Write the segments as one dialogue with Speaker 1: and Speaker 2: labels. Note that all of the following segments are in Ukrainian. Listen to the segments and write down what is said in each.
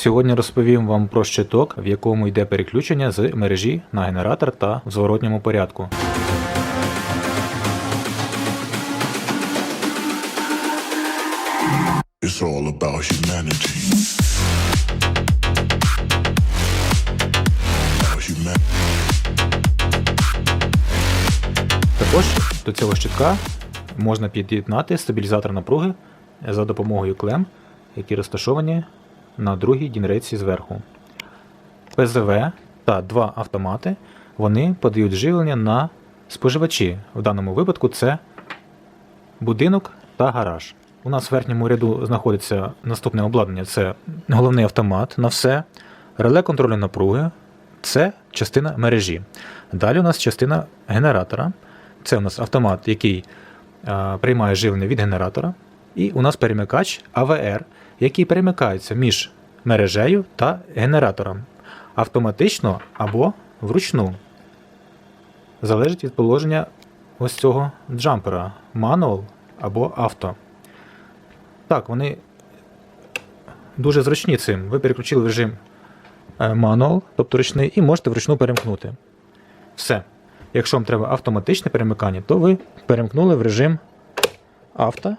Speaker 1: Сьогодні розповім вам про щиток, в якому йде переключення з мережі на генератор та в зворотньому порядку.
Speaker 2: It's all about humanity.
Speaker 1: Також до цього щитка можна під'єднати стабілізатор напруги за допомогою клем, які розташовані на другій дінрейці зверху. ПЗВ та два автомати вони подають живлення на споживачі. В даному випадку це будинок та гараж. У нас в верхньому ряду знаходиться наступне обладнання: це головний автомат на все, реле контролю напруги, це частина мережі. Далі у нас частина генератора. Це у нас автомат, який е, приймає живлення від генератора. І у нас перемикач АВР, який перемикається між мережею та генератором автоматично або вручну. Залежить від положення ось цього джампера мануал або авто. Так, вони дуже зручні цим. Ви переключили режим е, мануал, тобто ручний, і можете вручну перемкнути. Все. Якщо вам треба автоматичне перемикання, то ви перемкнули в режим авто,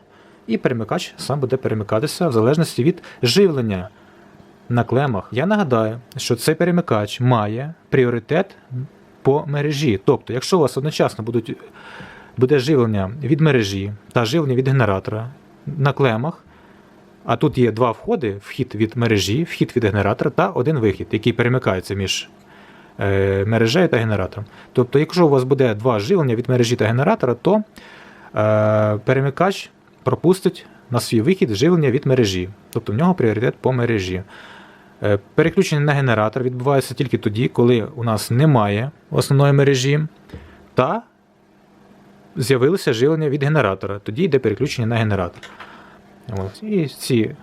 Speaker 1: і перемикач сам буде перемикатися в залежності від живлення на клемах. Я нагадаю, що цей перемикач має пріоритет по мережі. Тобто, якщо у вас одночасно будуть, буде живлення від мережі та живлення від генератора на клемах, а тут є два входи: вхід від мережі, вхід від генератора та один вихід, який перемикається між е, мережею та генератором. Тобто, якщо у вас буде два живлення від мережі та генератора, то е, перемикач пропустить на свій вихід живлення від мережі. Тобто в нього пріоритет по мережі. Е, Переключення на генератор відбувається тільки тоді, коли у нас немає основної мережі, та з'явилося живлення від генератора. Тоді йде переключення на генератор. І ці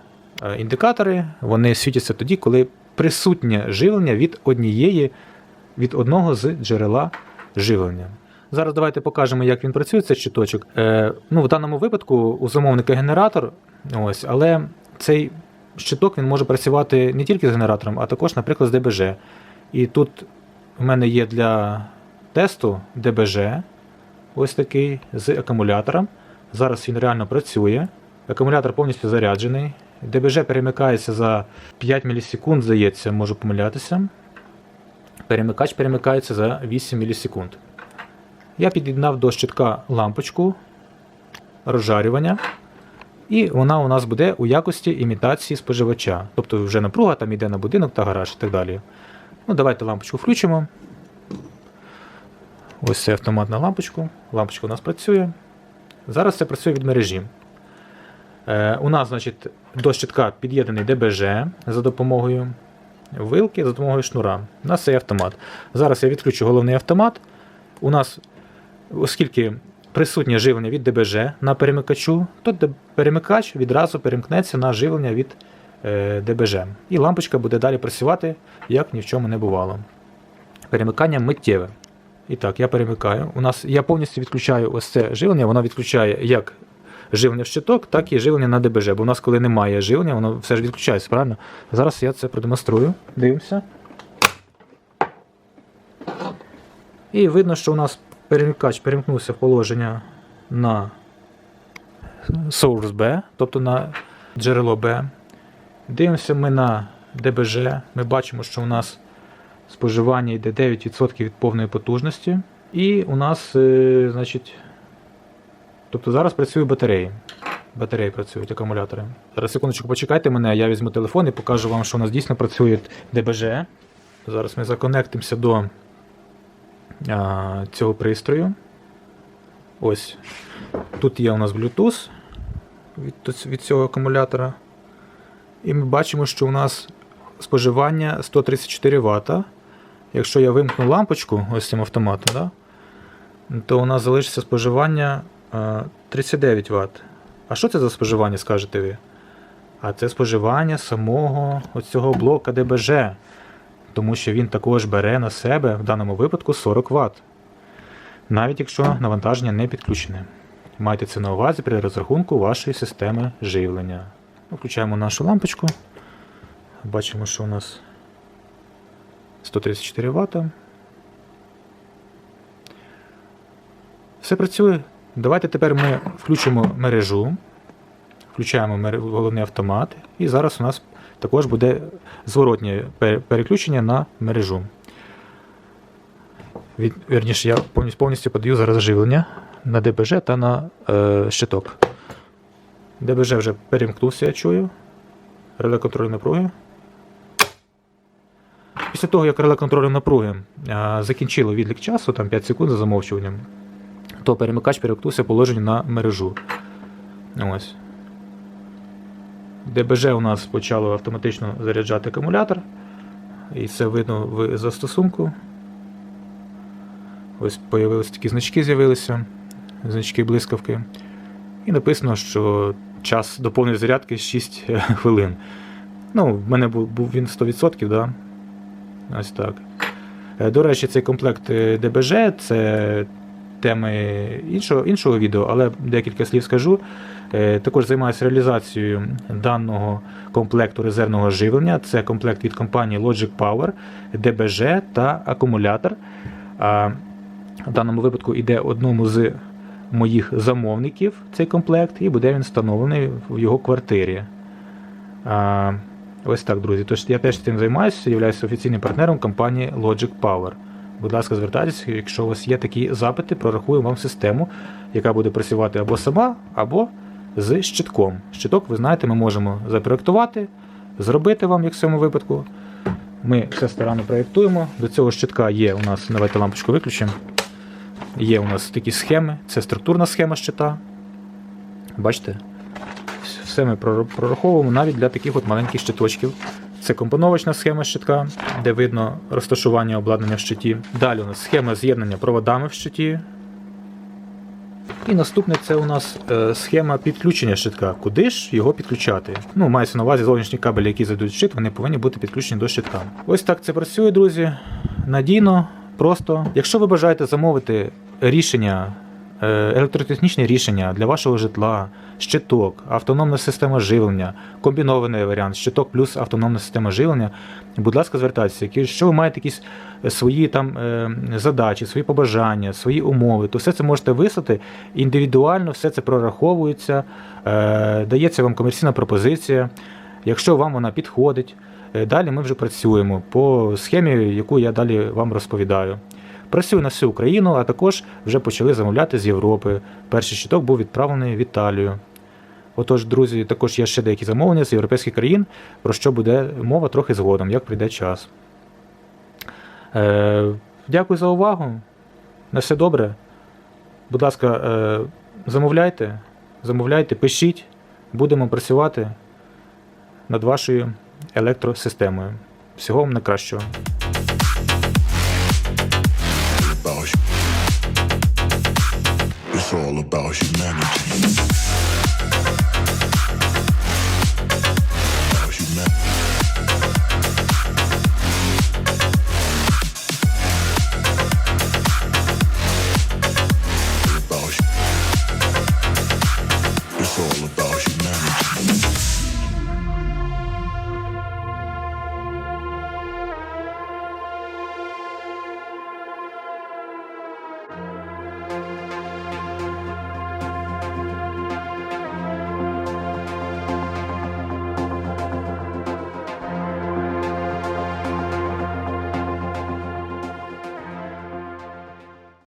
Speaker 1: е, індикатори вони світяться тоді, коли присутнє живлення від однієї, від одного з джерела живлення. Зараз давайте покажемо, як він працює, цей щиточок. Е, ну, в даному випадку у замовника генератор, ось, але цей щиток він може працювати не тільки з генератором, а також, наприклад, з ДБЖ. І тут в мене є для тесту ДБЖ, ось такий з акумулятором. Зараз він реально працює. Акумулятор повністю заряджений. ДБЖ перемикається за 5 мілісекунд, здається, можу помилятися. Перемикач перемикається за 8 мілісекунд. Я під'єднав до щитка лампочку розжарювання. І вона у нас буде у якості імітації споживача. Тобто вже напруга там йде на будинок та гараж і так далі. Ну, Давайте лампочку включимо. Ось це автомат на лампочку. Лампочка у нас працює. Зараз це працює від мережі. Е, у нас, значить, до щитка під'єднаний ДБЖ за допомогою вилки, за допомогою шнура. У нас цей автомат. Зараз я відключу головний автомат. У нас, оскільки присутнє живлення від ДБЖ на перемикачу, то перемикач відразу перемкнеться на живлення від е, ДБЖ. І лампочка буде далі працювати, як ні в чому не бувало. Перемикання миттєве. І так, я перемикаю. У нас я повністю відключаю ось це живлення, воно відключає як живлення в щиток, так і живлення на ДБЖ. Бо у нас, коли немає живлення, воно все ж відключається, правильно? Зараз я це продемонструю. Дивимося. І видно, що у нас перемикач перемкнувся в положення на source B, тобто на джерело B. Дивимося ми на ДБЖ. Ми бачимо, що у нас споживання йде 9% від повної потужності. І у нас, е, значить, тобто зараз працюють батареї. Батареї працюють, акумулятори. Зараз секундочку, почекайте мене, я візьму телефон і покажу вам, що у нас дійсно працює ДБЖ. Зараз ми законектимося до а, цього пристрою. Ось. Тут є у нас Bluetooth від, від цього акумулятора. І ми бачимо, що у нас споживання 134 Вт. Якщо я вимкну лампочку ось цим автоматом, да, то у нас залишиться споживання а, 39 Вт. А що це за споживання, скажете ви? А це споживання самого цього блока ДБЖ. Тому що він також бере на себе в даному випадку 40 Вт. Навіть якщо навантаження не підключене. Майте це на увазі при розрахунку вашої системи живлення. Включаємо нашу лампочку. Бачимо, що у нас 134 Вт. Все працює. Давайте тепер ми включимо мережу. Включаємо головний автомат. І зараз у нас також буде зворотнє переключення на мережу. Від, вірніше, я повністю, подаю зараз живлення на ДБЖ та на е, щиток. ДБЖ вже перемкнувся, я чую. Реле контролю напруги. Після того, як реле контролю напруги а, закінчило відлік часу, там 5 секунд за замовчуванням, то перемикач перемкнувся положення на мережу. Ось. ДБЖ у нас почало автоматично заряджати акумулятор. І це видно в застосунку. Ось появилися такі значки з'явилися, значки блискавки. І написано, що час до зарядки 6 хвилин. Ну, в мене був, був він 100%, да? Ось так. Е, До речі, цей комплект е, ДБЖ це теми іншого, іншого відео, але декілька слів скажу. Е, Також займаюся реалізацією даного комплекту резервного живлення. Це комплект від компанії Logic Power, ДБЖ та акумулятор. А в даному випадку йде одному з моїх замовників цей комплект, і буде він встановлений в його квартирі. А, ось так, друзі. Тож я теж цим займаюся, являюся офіційним партнером компанії Logic Power. Будь ласка, звертайтеся, якщо у вас є такі запити, прорахуємо вам систему, яка буде працювати або сама, або з щитком. Щиток, ви знаєте, ми можемо запроектувати, зробити вам, як в цьому випадку. Ми все старанно проєктуємо. До цього щитка є у нас, давайте лампочку виключимо. Є у нас такі схеми, це структурна схема щита. Бачите? Все ми прораховуємо навіть для таких от маленьких щиточків. Це компоновочна схема щитка, де видно розташування обладнання в щиті. Далі у нас схема з'єднання проводами в щиті. І наступне це у нас е, схема підключення щитка. Куди ж його підключати? Ну, мається на увазі зовнішні кабелі, які зайдуть в щит, вони повинні бути підключені до щитка. Ось так це працює, друзі. Надійно, просто. Якщо ви бажаєте замовити рішення, е, електротехнічне рішення для вашого житла, щиток, автономна система живлення, комбінований варіант, щиток плюс автономна система живлення, будь ласка, звертайтеся. Якщо ви маєте якісь свої там е, задачі, свої побажання, свої умови, то все це можете вислати індивідуально, все це прораховується, е, дається вам комерційна пропозиція. Якщо вам вона підходить, е, далі ми вже працюємо по схемі, яку я далі вам розповідаю. Працюю на всю Україну, а також вже почали замовляти з Європи. Перший щиток був відправлений в Італію. Отож, друзі, також є ще деякі замовлення з європейських країн, про що буде мова трохи згодом, як прийде час. Е, дякую за увагу. На все добре. Будь ласка, е, замовляйте, замовляйте, пишіть, будемо працювати над вашою електросистемою. Всього вам найкращого.
Speaker 2: About hu- It's all about humanity.